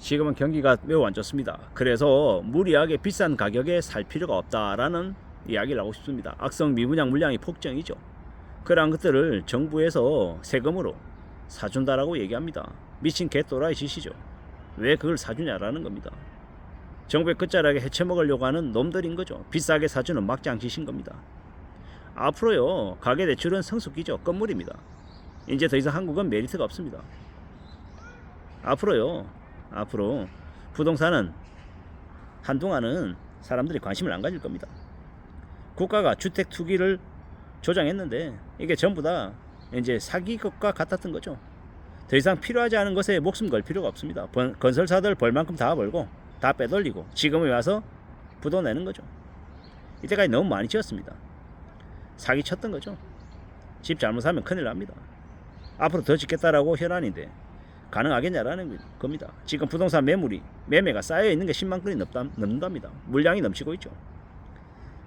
지금은 경기가 매우 안 좋습니다. 그래서 무리하게 비싼 가격에 살 필요가 없다라는 이야기를 하고 싶습니다. 악성 미분양 물량이 폭증이죠. 그러한 것들을 정부에서 세금으로 사준다라고 얘기합니다. 미친 개또라이 짓이죠. 왜 그걸 사주냐라는 겁니다. 정부의 끝자락에 헤쳐먹으려고 하는 놈들인 거죠. 비싸게 사주는 막장 짓인 겁니다. 앞으로요 가계대출은 성숙기죠. 건물입니다. 이제 더 이상 한국은 메리트가 없습니다. 앞으로요 앞으로 부동산은 한동안은 사람들이 관심을 안 가질 겁니다. 국가가 주택 투기를 조장했는데 이게 전부 다 이제 사기 것과 같았던 거죠. 더 이상 필요하지 않은 것에 목숨 걸 필요가 없습니다. 번- 건설사들 벌 만큼 다 벌고 다 빼돌리고 지금에 와서 부도 내는 거죠. 이때까지 너무 많이 지었습니다. 사기 쳤던 거죠. 집 잘못 사면 큰일 납니다. 앞으로 더 짓겠다라고 혈안인데 가능하겠냐라는 겁니다. 지금 부동산 매물이 매매가 쌓여 있는 게 10만 건이 넘다, 넘는답니다. 물량이 넘치고 있죠.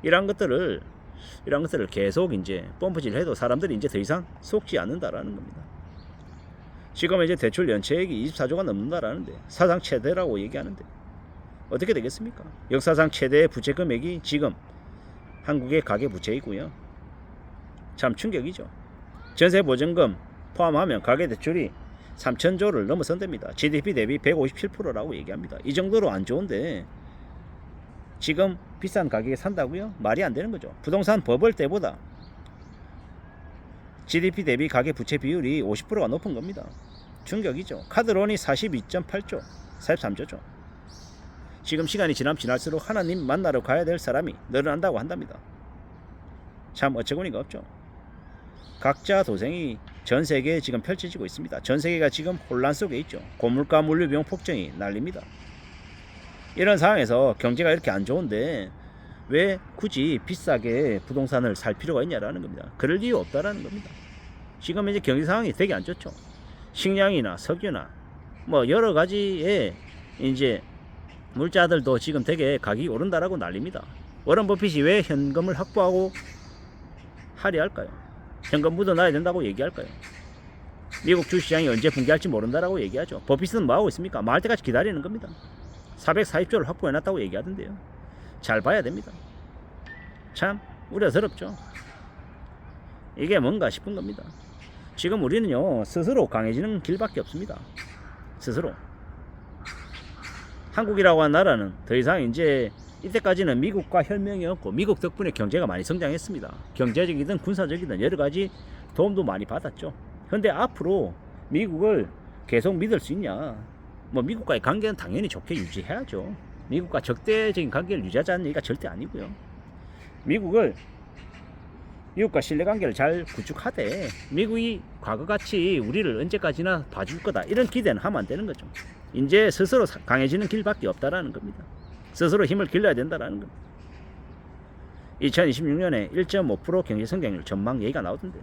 이러한 것들을 이러한 것들을 계속 이제 펌프질 해도 사람들이 이제 더 이상 속지 않는다라는 겁니다. 지금 이제 대출 연체액이 24조가 넘는다라는데 사상 최대라고 얘기하는데 어떻게 되겠습니까? 역사상 최대의 부채 금액이 지금 한국의 가계 부채이고요. 참 충격이죠. 전세 보증금 포함하면 가계 대출이 3천조를 넘어선답니다. GDP 대비 157%라고 얘기합니다. 이 정도로 안 좋은데 지금 비싼 가격에 산다고요? 말이 안 되는 거죠. 부동산 버블 때보다 GDP 대비 가계 부채 비율이 50%가 높은 겁니다. 충격이죠. 카드론이 42.8조, 43조죠. 지금 시간이 지나면 지날수록 하나님 만나러 가야 될 사람이 늘어난다고 한답니다. 참 어처구니가 없죠. 각자 도생이 전 세계에 지금 펼쳐지고 있습니다. 전 세계가 지금 혼란 속에 있죠. 고물가 물류 비용 폭증이 난립니다. 이런 상황에서 경제가 이렇게 안 좋은데 왜 굳이 비싸게 부동산을 살 필요가 있냐라는 겁니다. 그럴 이유 없다라는 겁니다. 지금 이제 경제 상황이 되게 안 좋죠. 식량이나 석유나 뭐 여러 가지의 이제 물자들도 지금 되게 가격이 오른다라고 난립니다. 워런 버핏이 왜 현금을 확보하고 하려 할까요? 현금 묻어놔야 된다고 얘기할까요? 미국 주시장이 언제 붕괴할지 모른다라고 얘기하죠. 버핏은 뭐 하고 있습니까? 말 때까지 기다리는 겁니다. 440조를 확보해놨다고 얘기하던데요. 잘 봐야 됩니다. 참 우려스럽죠. 이게 뭔가 싶은 겁니다. 지금 우리는요 스스로 강해지는 길밖에 없습니다. 스스로. 한국이라고 한 나라는 더 이상 이제 이때까지는 미국과 혈명이었고 미국 덕분에 경제가 많이 성장했습니다. 경제적이든 군사적이든 여러 가지 도움도 많이 받았죠. 근데 앞으로 미국을 계속 믿을 수 있냐? 뭐 미국과의 관계는 당연히 좋게 유지해야죠. 미국과 적대적인 관계를 유지하자는 얘기가 절대 아니고요. 미국을 미국과 신뢰 관계를 잘 구축하되 미국이 과거같이 우리를 언제까지나 봐줄 거다 이런 기대는 하면 안 되는 거죠. 이제 스스로 사- 강해지는 길밖에 없다라는 겁니다. 스스로 힘을 길러야 된다라는 겁니다. 2026년에 1.5% 경제 성장률 전망 얘기가 나오던데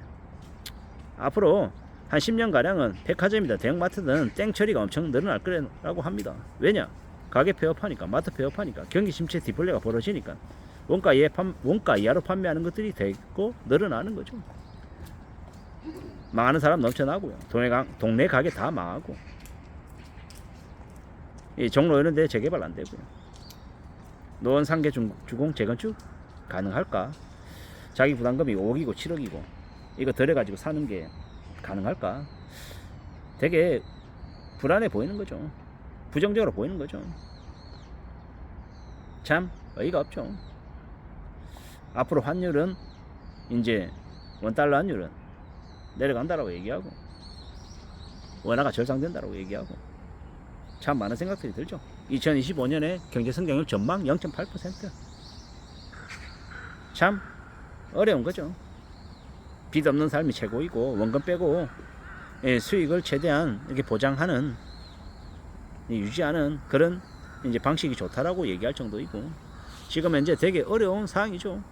앞으로 한 10년 가량은 백화점이다 대형마트든 땡 처리가 엄청 늘어날 거라고 합니다. 왜냐? 가게 폐업하니까 마트 폐업하니까 경기 침체 디플레가 벌어지니까 원가 이하 판, 원가 이하로 판매하는 것들이 되고 늘어나는 거죠. 망하는 사람 넘쳐나고요. 동네, 가, 동네 가게 다 망하고 이 종로 이런 데 재개발 안 되고요. 노원 상계 중, 주공 재건축 가능할까? 자기 부담금이 5억이고 7억이고 이거 덜해가지고 사는 게 가능할까? 되게 불안해 보이는 거죠. 부정적으로 보이는 거죠. 참 어이가 없죠. 앞으로 환율은 이제 원달러 환율은 내려간다라고 얘기하고 원화가 절상된다라고 얘기하고 참 많은 생각들이 들죠. 2025년에 경제 성장률 전망 0.8%. 참 어려운 거죠. 빚 없는 삶이 최고이고 원금 빼고 예, 수익을 최대한 이렇게 보장하는 예, 유지하는 그런 이제 방식이 좋다라고 얘기할 정도이고 지금 현재 되게 어려운 상황이죠.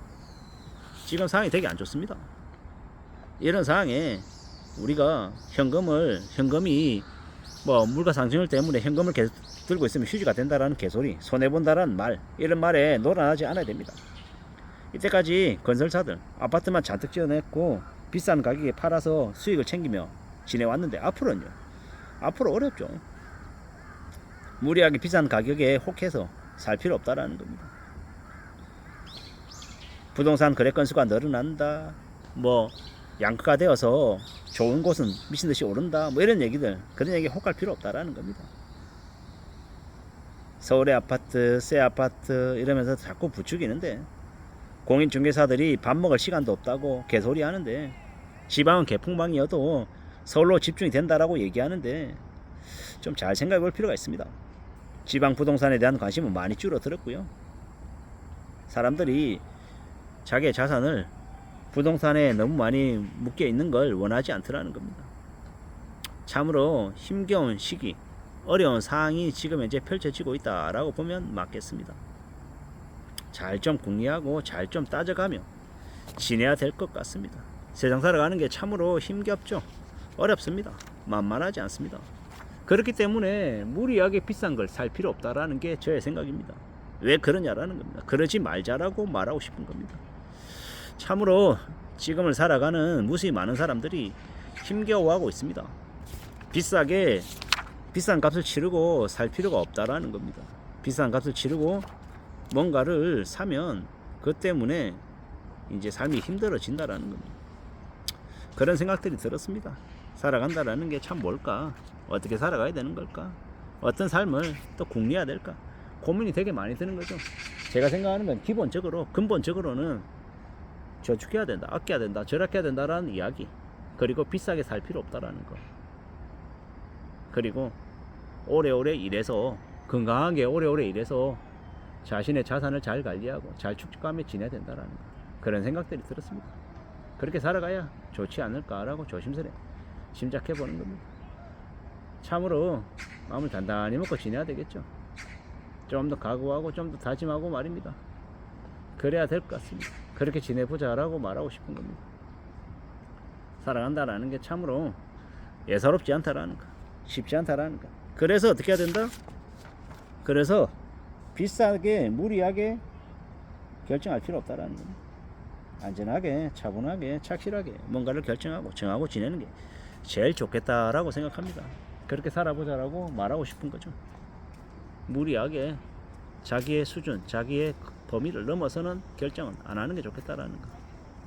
지금 상황이 되게 안 좋습니다. 이런 상황에 우리가 현금을 현금이 뭐 물가 상승률 때문에 현금을 계속 들고 있으면 휴지가 된다라는 개소리 손해 본다라는 말 이런 말에 놀아나지 않아야 됩니다. 이때까지 건설사들 아파트만 잔뜩 지어냈고 비싼 가격에 팔아서 수익을 챙기며 지내왔는데 앞으로는요. 앞으로 어렵죠. 무리하게 비싼 가격에 혹해서 살 필요 없다라는 겁니다. 부동산 거래 건수가 늘어난다. 뭐 양가가 되어서 좋은 곳은 미친 듯이 오른다. 뭐 이런 얘기들 그런 얘기 혹할 필요 없다라는 겁니다. 서울의 아파트, 새 아파트 이러면서 자꾸 부추기는데 공인중개사들이 밥 먹을 시간도 없다고 개소리 하는데 지방은 개풍방이어도 서울로 집중이 된다라고 얘기하는데 좀 잘 생각해 볼 필요가 있습니다. 지방 부동산에 대한 관심은 많이 줄어들었고요. 사람들이 자기의 자산을 부동산에 너무 많이 묶여 있는 걸 원하지 않더라는 겁니다. 참으로 힘겨운 시기, 어려운 상황이 지금 현재 펼쳐지고 있다라고 보면 맞겠습니다. 잘 좀 궁리하고 잘 좀 따져가며 지내야 될 것 같습니다. 세상 살아가는 게 참으로 힘겹죠. 어렵습니다. 만만하지 않습니다. 그렇기 때문에 무리하게 비싼 걸 살 필요 없다라는 게 저의 생각입니다. 왜 그러냐라는 겁니다. 그러지 말자라고 말하고 싶은 겁니다. 참으로 지금을 살아가는 무수히 많은 사람들이 힘겨워하고 있습니다. 비싸게 비싼 값을 치르고 살 필요가 없다라는 겁니다. 비싼 값을 치르고 뭔가를 사면 그 때문에 이제 삶이 힘들어진다라는 겁니다. 그런 생각들이 들었습니다. 살아간다라는 게 참 뭘까? 어떻게 살아가야 되는 걸까? 어떤 삶을 또 궁리해야 될까? 고민이 되게 많이 드는 거죠. 제가 생각하는 건 기본적으로 근본적으로는 저축해야 된다, 아껴야 된다, 절약해야 된다라는 이야기. 그리고 비싸게 살 필요 없다라는 거. 그리고 오래오래 일해서 건강하게 오래오래 일해서 자신의 자산을 잘 관리하고 잘 축적하며 지내야 된다라는 거. 그런 생각들이 들었습니다. 그렇게 살아가야 좋지 않을까라고 조심스레 짐작해 보는 겁니다. 참으로 마음을 단단히 먹고 지내야 되겠죠. 좀 더 각오하고 좀 더 다짐하고 말입니다. 그래야 될 것 같습니다. 그렇게 지내보자라고 말하고 싶은 겁니다. 살아간다라는 게 참으로 예사롭지 않다라는 거, 쉽지 않다라는 거. 그래서 어떻게 해야 된다? 그래서 비싸게 무리하게 결정할 필요 없다라는 겁니다. 안전하게, 차분하게, 착실하게 뭔가를 결정하고 정하고 지내는 게 제일 좋겠다라고 생각합니다. 그렇게 살아보자라고 말하고 싶은 거죠. 무리하게 자기의 수준, 자기의 범위를 넘어서는 결정은 안 하는 게 좋겠다라는 거.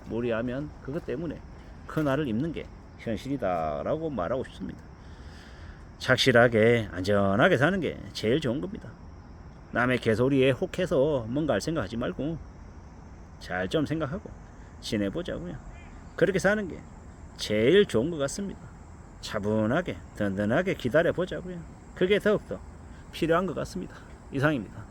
무리하면 그것 때문에 큰 알을 입는 게 현실이다라고 말하고 싶습니다. 착실하게, 안전하게 사는 게 제일 좋은 겁니다. 남의 개소리에 혹해서 뭔가 할 생각하지 말고 잘 좀 생각하고 지내보자고요. 그렇게 사는 게 제일 좋은 것 같습니다. 차분하게, 든든하게 기다려 보자고요. 그게 더욱더 필요한 것 같습니다. 이상입니다.